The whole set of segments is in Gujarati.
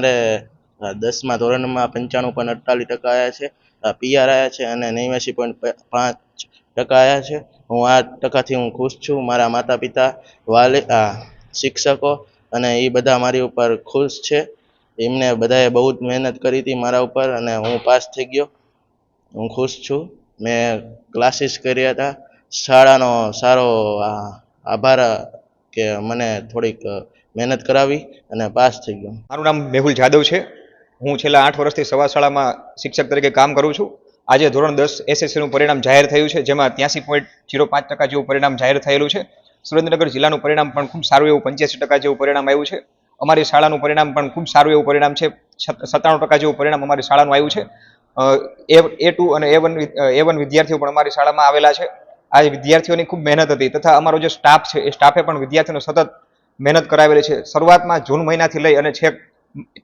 મારે દસમા ધોરણમાં પંચાણું પોઈન્ટ અડતાલીસ ટકા આવ્યા છે. પીઆર આવ્યા છે અને નેવ્યાસી પોઈન્ટ પાંચ ટકા આવ્યા છે. હું આ ટકાથી હું ખુશ છું. મારા માતા પિતા વાલી શિક્ષકો અને એ બધા મારી ઉપર ખુશ છે. એમને બધાએ બહુ જ મહેનત કરી હતી મારા ઉપર અને હું પાસ થઈ ગયો. હું ખુશ છું. મેં ક્લાસીસ કર્યા હતા. શાળાનો સારો આભાર, કે મને થોડીક મહેનત કરાવી અને પાસ થઈ ગયો. મારું નામ મેહુલ જાદવ છે. હું છેલ્લા આઠ વર્ષથી સવા શાળામાં શિક્ષક તરીકે કામ કરું છું. આજે ધોરણ દસ એસએસસીનું પરિણામ જાહેર થયું છે, જેમાં ત્યાંસી પોઈન્ટ જીરો પાંચ ટકા જેવું પરિણામ જાહેર થયેલું છે. સુરેન્દ્રનગર જિલ્લાનું પરિણામ પણ ખૂબ સારું એવું પંચ્યાસી ટકા જેવું પરિણામ આવ્યું છે. અમારી શાળાનું પરિણામ પણ ખૂબ સારું એવું પરિણામ છે. સત્તાણું ટકા જેવું પરિણામ અમારી શાળાનું આવ્યું છે. એ એ ટુ અને એ વન એ વન વિદ્યાર્થીઓ પણ અમારી શાળામાં આવેલા છે. આ વિદ્યાર્થીઓની ખૂબ મહેનત હતી તથા અમારો જે સ્ટાફ છે, એ સ્ટાફે પણ વિદ્યાર્થીઓને સતત મહેનત કરાવેલી છે. શરૂઆતમાં જૂન મહિનાથી લઈ અને છેક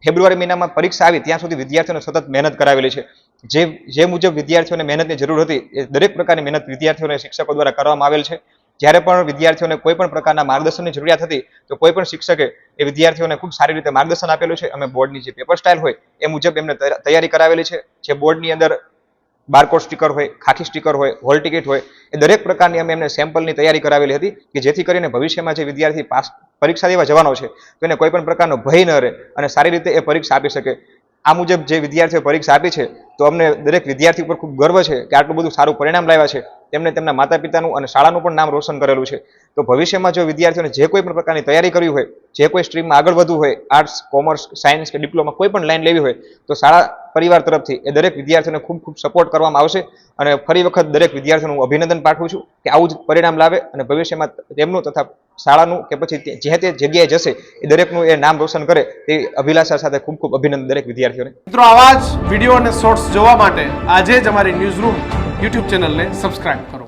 ફેબ્રુઆરી મહિનામાં પરીક્ષા આવી ત્યાં સુધી વિદ્યાર્થીઓને સતત મહેનત કરાવેલી છે. જે જે મુજબ વિદ્યાર્થીઓને મહેનતની જરૂર હતી એ દરેક પ્રકારની મહેનત વિદ્યાર્થીઓને શિક્ષકો દ્વારા કરવામાં આવેલ છે. જ્યારે પણ વિદ્યાર્થીઓને કોઈ પણ પ્રકારના માર્ગદર્શનની જરૂરિયાત હતી, તો કોઈ પણ શિક્ષકે એ વિદ્યાર્થીઓને ખૂબ સારી રીતે માર્ગદર્શન આપેલું છે. અમે બોર્ડની જે પેપર સ્ટાઇલ હોય, એ મુજબ એમને તૈયારી કરાવેલી છે. જે બોર્ડની અંદર બારકોડ સ્ટીકર હોય, ખાખી સ્ટીકર હોય, હોલ ટિકિટ હોય, એ દરેક પ્રકારની અમે એમને સેમ્પલની તૈયારી કરાવેલી હતી કે જેથી કરીને ભવિષ્યમાં જે વિદ્યાર્થી પાસ પરીક્ષા દેવા જવાનો છે, તો એને કોઈ પણ પ્રકારનો ભય ન રહે અને સારી રીતે એ પરીક્ષા આપી શકે. આ મુજબ જે વિદ્યાર્થીઓ પરીક્ષા આપી છે, તો અમને દરેક વિદ્યાર્થી ઉપર ખૂબ ગર્વ છે કે આટલું બધું સારું પરિણામ લાવ્યા છે. તેમણે તેમના માતા પિતાનું અને શાળાનું પણ નામ રોશન કરેલું છે. તો ભવિષ્યમાં જો વિદ્યાર્થીઓને જે કોઈ પણ પ્રકારની તૈયારી કરવી હોય, જે કોઈ સ્ટ્રીમમાં આગળ વધવું હોય, આર્ટ્સ, કોમર્સ, સાયન્સ કે ડિપ્લોમા કોઈ પણ લાઈન લેવી હોય, તો શાળા પરિવાર તરફથી એ દરેક વિદ્યાર્થીઓને ખૂબ ખૂબ સપોર્ટ કરવામાં આવશે અને ફરી વખત દરેક વિદ્યાર્થીઓનું અભિનંદન પાઠવું છું કે આવું જ પરિણામ લાવે અને ભવિષ્યમાં તેમનું તથા શાળાનું કે પછી જે તે જગ્યાએ જશે, એ દરેકનું એ નામ રોશન કરે, તે અભિલાષા સાથે ખૂબ ખૂબ અભિનંદન દરેક વિદ્યાર્થીઓને. મિત્રો, આવા જ વીડિયો અને શોર્ટ્સ જોવા માટે આજે જ અમારી ન્યૂઝ રૂમ યુટ્યુબ ચેનલને સબસ્ક્રાઇબ કરો.